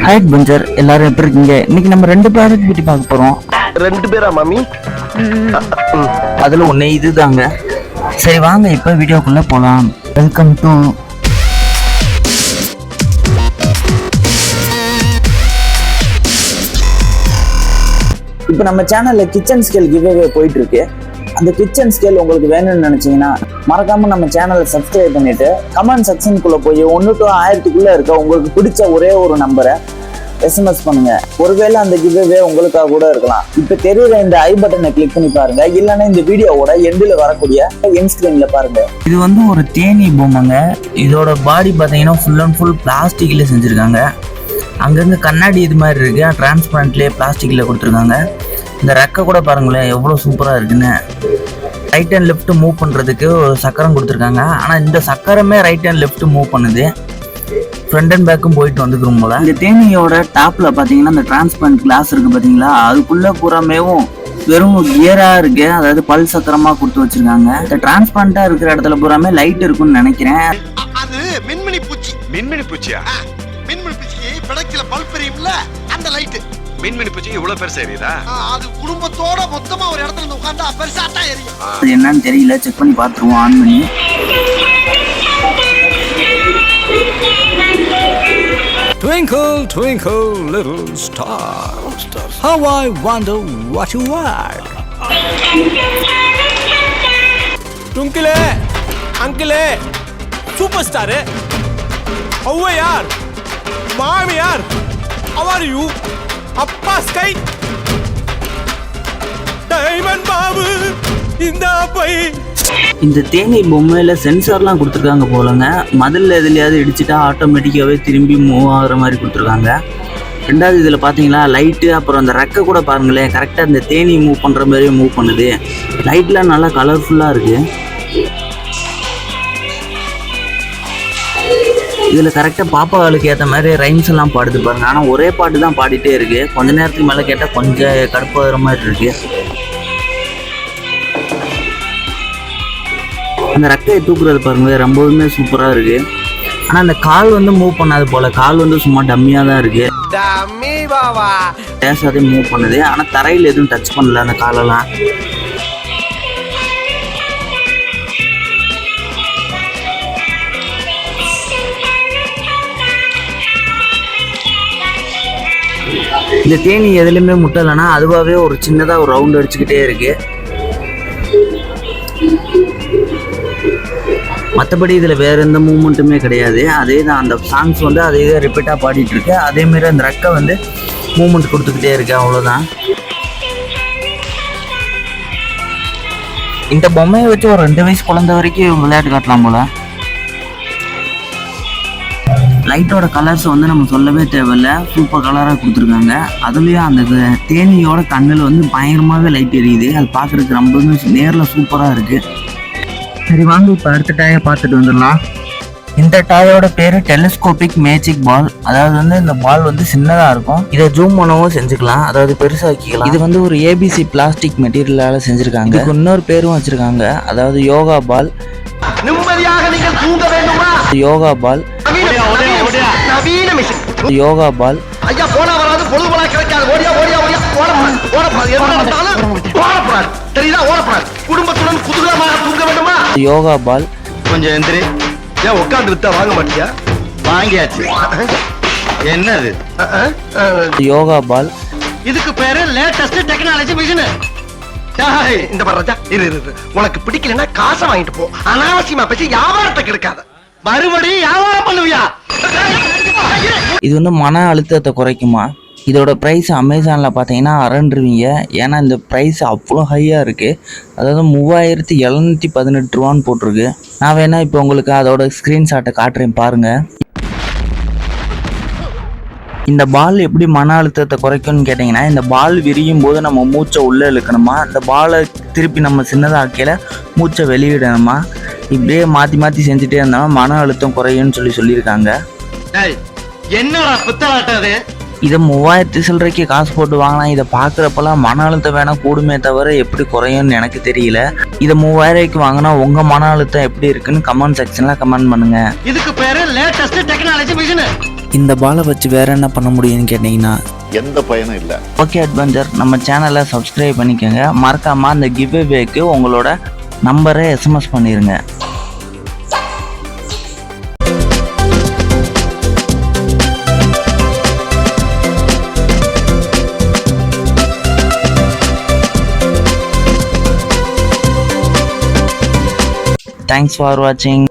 Height puncture எல்லாரும் எப்படி இருக்கீங்க? இன்னைக்கு நம்ம ரெண்டு ப்ராடக்ட் பற்றி பார்க்க போறோம். ரெண்டு பேரா மாமி? அதுல ஒண்ணு இதுதாங்க. சரி வாங்க இப்போ வீடியோக்குள்ள போலாம். வெல்கம் டு இப்போ நம்ம சேனல்ல கிச்சன் ஸ்கேல் கிவ்அவே போயிட்டு இருக்கு. அந்த கிச்சன் ஸ்கேல் உங்களுக்கு வேணும்னு நினைச்சீங்கன்னா மறக்காம நம்ம சேனலை சப்ஸ்கிரைப் பண்ணிட்டு கமெண்ட் செக்ஷனுக்குள்ள போய் ஒன்று டு ஆயிரத்துக்குள்ள இருக்க உங்களுக்கு பிடிச்ச ஒரே ஒரு நம்பரை எஸ்எம்எஸ் பண்ணுங்க. ஒருவேளை அந்த கிவ்வே உங்களுக்காக கூட இருக்கலாம். இப்போ தெரியுற இந்த ஐ பட்டனை கிளிக் பண்ணி பாருங்க. இல்லைன்னா இந்த வீடியோவோட எண்டில் வரக்கூடிய என் ஸ்கிரீன்ல பாருங்க. இது வந்து ஒரு தேனி பொம்மைங்க. இதோட பாடி பார்த்தீங்கன்னா ஃபுல் அண்ட் ஃபுல் பிளாஸ்டிக்ல செஞ்சுருக்காங்க. அங்கங்க கண்ணாடி இது மாதிரி இருக்கு. டிரான்ஸ்பரண்ட்லேயே பிளாஸ்டிக்ல கொடுத்துருக்காங்க. இந்த ரெக்கை கூட பாருங்களேன் எவ்வளோ சூப்பராக இருக்குன்னு. ரைட் அண்ட் லெஃப்ட் மூவ் பண்ணுறதுக்கு ஒரு சக்கரம் கொடுத்துருக்காங்க. ஆனால் இந்த சக்கரமே ரைட் அண்ட் லெஃப்ட் மூவ் பண்ணுது. ஃப்ரண்ட் அண்ட் பேக்கும் போயிட்டு வந்துக்கிறோம் போல. இந்த தேனியோட டாப்ல பார்த்தீங்கன்னா இந்த டிரான்ஸ்பரண்ட் கிளாஸ் இருக்கு பார்த்தீங்களா அதுக்குள்ள பூராமேவும் வெறும் கியரா இருக்கு. அதாவது பல் சக்கரமா கொடுத்து வச்சிருக்காங்க. இந்த டிரான்ஸ்பரண்டா இருக்கிற இடத்துல பூராமே லைட் இருக்கும்னு நினைக்கிறேன். அது மின்மினி பூச்சி. மின்மினி பூச்சியா? மின்மினி பூச்சிக்கு பிடக்கில பல்ப் எரியும்ல அந்த லைட்டு மின்மினி பூச்சி இவ்வளவு பெருசு எரியுதா அது குடும்பத்தோட மொத்தமா ஒரு இடத்துல இருந்து உட்கார்ந்தா பெருசா தான் எரியும். அது என்னன்னு தெரியல. செக் பண்ணி பார்த்துருவோம் ஆன் பண்ணி. Twinkle, twinkle, little star. How I wonder what you are. டுங்கிலே அங்கிளே சூப்பர் ஸ்டாரு ஔவையார் மாமியார் அவர் யூ அப்பா ஸ்கை டைமண்ட் பாபு இந்த பை இந்த தேனி பொம்மையில சென்சார்லாம் கொடுத்துருக்காங்க போலங்க. மதில் எதுலையாவது இடிச்சிட்டா ஆட்டோமேட்டிக்காவே திரும்பி மூவ் ஆகுற மாதிரி கொடுத்துருக்காங்க. ரெண்டாவது இதில் பார்த்தீங்களா லைட்டு அப்புறம் அந்த ரெக்கை கூட பாருங்களேன். கரெக்டாக இந்த தேனி மூவ் பண்ணுற மாதிரியே மூவ் பண்ணுது. லைட்லாம் நல்லா கலர்ஃபுல்லாக இருக்குது இதில் கரெக்டாக பாப்பாவுக்கு ஏற்ற மாதிரி ரைம்ஸ் எல்லாம் பாடுது பாருங்க. ஆனால் ஒரே பாட்டு தான் பாடிட்டே இருக்கு. கொஞ்ச நேரத்துக்கு மேலே கேட்டால் கொஞ்சம் கடுப்பாகிற மாதிரி இருக்கு. அந்த ரெக்கையை தூக்குறது பாருங்க ரொம்பவுமே சூப்பராக இருக்கு. ஆனால் அந்த கால் வந்து மூவ் பண்ணாது போல. கால் வந்து சும்மா டம்மியாக தான் இருக்கு. பேசாதே மூவ் பண்ணுது. ஆனால் தரையில் எதுவும் டச் பண்ணல அந்த காலெல்லாம். இந்த தேனி எதுலையுமே முட்டலைன்னா அதுவாகவே ஒரு சின்னதாக ஒரு ரவுண்ட் அடிச்சுக்கிட்டே இருக்கு. மற்றபடி இதில் வேறு எந்த மூமெண்ட்டுமே கிடையாது. அதே தான் அந்த சாங்ஸ் வந்து அதே தான் ரிப்பீட்டாக பாடிட்டுருக்கு அதேமாரி அந்த ரெக்கை வந்து மூமெண்ட் கொடுத்துக்கிட்டே இருக்கு அவ்வளோதான் இந்த பொம்மையை வச்சு ஒரு ரெண்டு வயசு குழந்தை வரைக்கும் விளையாட்டு காட்டலாம் போல. லைட்டோட கலர்ஸ் வந்து நம்ம சொல்லவே தேவையில்ல. சூப்பர் கலராக கொடுத்துருக்காங்க. அதுலேயும் அந்த தேனியோட கண்ணில் வந்து பயங்கரமாகவே லைட் எரியுது. அது பார்க்குறதுக்கு ரொம்பவுமே நேரில் சூப்பராக இருக்குது சரி வாங்க இப்போ அடுத்த டாயை பார்த்துட்டு வந்துடலாம். இந்த டாயோட பேரு டெலிஸ்கோபிக் மேஜிக் பால் அதாவது வந்து இந்த பால் வந்து சின்னதா இருக்கும். இதை ஜூம் பண்ணவும் செஞ்சுக்கலாம். அதாவது பெருசாக்கிக்கலாம் இது வந்து ஒரு ஏபிசி பிளாஸ்டிக் மெட்டீரியலால செஞ்சிருக்காங்க. இதுக்கு இன்னொரு பேரும் வச்சிருக்காங்க. அதாவது யோகா பால் நிம்மதியாக நீங்கள் தூங்க வேண்டுமா? யோகா பால் யோகா பால். ஐயா போனா வராது பொழுது போனா கிடைக்காது. ஓடியா ஓடியா ஓடியா. ஓடப்படாது ஓடப்படாது. என்ன நடந்தாலும் ஓடப்படாது. தெரியுதா? ஓடப்படாது. குடும்பத்துடன் குதூகலமாக தூங்க வேண்டுமா? யோகா பால். கொஞ்சம் எந்திரி. ஏன் உட்காந்து வித்தா வாங்க மாட்டியா? வாங்கியாச்சு. என்னது? யோகா பால். இதுக்கு பேரு லேட்டஸ்ட் டெக்னாலஜி மிஷின் இந்த பாரு ராஜா. இரு இரு, இரு. உனக்கு பிடிக்கலன்னா காசை வாங்கிட்டு போ. அனாவசியமா பேசி வியாபாரத்தை கெடுக்காத. மறுபடியும் வியாபாரம் பண்ணுவியா? இது வந்து மன அழுத்தத்தை குறைக்குமா? இதோட ப்ரைஸ் அமேசானில் பார்த்தீங்கன்னா அறன்றுவீங்க ஏன்னா இந்த ப்ரைஸ் அவ்வளோ ஹையாக இருக்குது அதாவது மூவாயிரத்தி எழுநூற்றி பதினெட்டு ரூபான்னு போட்டிருக்கு. நான் வேணால் இப்போ உங்களுக்கு அதோட ஸ்க்ரீன்ஷாட்டை காட்டுறேன் பாருங்கள் இந்த பால் எப்படி மன அழுத்தத்தை குறைக்கும்னு கேட்டிங்கன்னா இந்த பால் விரியும் போது நம்ம மூச்சை உள்ளே இழுக்கணுமா? இந்த பாலை திருப்பி நம்ம சின்னதாக்கையில் மூச்சை வெளியிடணுமா? இப்படியே மாற்றி மாற்றி செஞ்சுட்டே இருந்தோம்னா மன அழுத்தம் குறையும்னு சொல்லி சொல்லியிருக்காங்க. என்னடா இதை மூவாயிரத்தி சில்லறைக்கு காசு போட்டு வாங்கினா இதை பார்க்குறப்பெல்லாம் மன அழுத்தம் வேணா கூடுமே தவிர எப்படி குறையும்னு எனக்கு தெரியல. இதை மூவாயிரூவாய்க்கு வாங்கினா உங்கள் மன அழுத்தம் எப்படி இருக்குன்னு கமெண்ட் செக்ஷனில் கமெண்ட் பண்ணுங்கள் இதுக்கு பேரு லேட்டஸ்ட் டெக்னாலஜி மிஷின் இந்த பாலை வச்சு வேற என்ன பண்ண முடியும்னு கேட்டிங்கன்னா எந்த பயனும் இல்லை. ஓகே அட்வென்ச்சர் நம்ம சேனலை சப்ஸ்கிரைப் பண்ணிக்கோங்க. மறக்காம அந்த கிவ் அவேக்கு உங்களோட நம்பரை எஸ்எம்எஸ் பண்ணிடுங்க தேங்க்ஸ் ஃபார் வாட்சிங்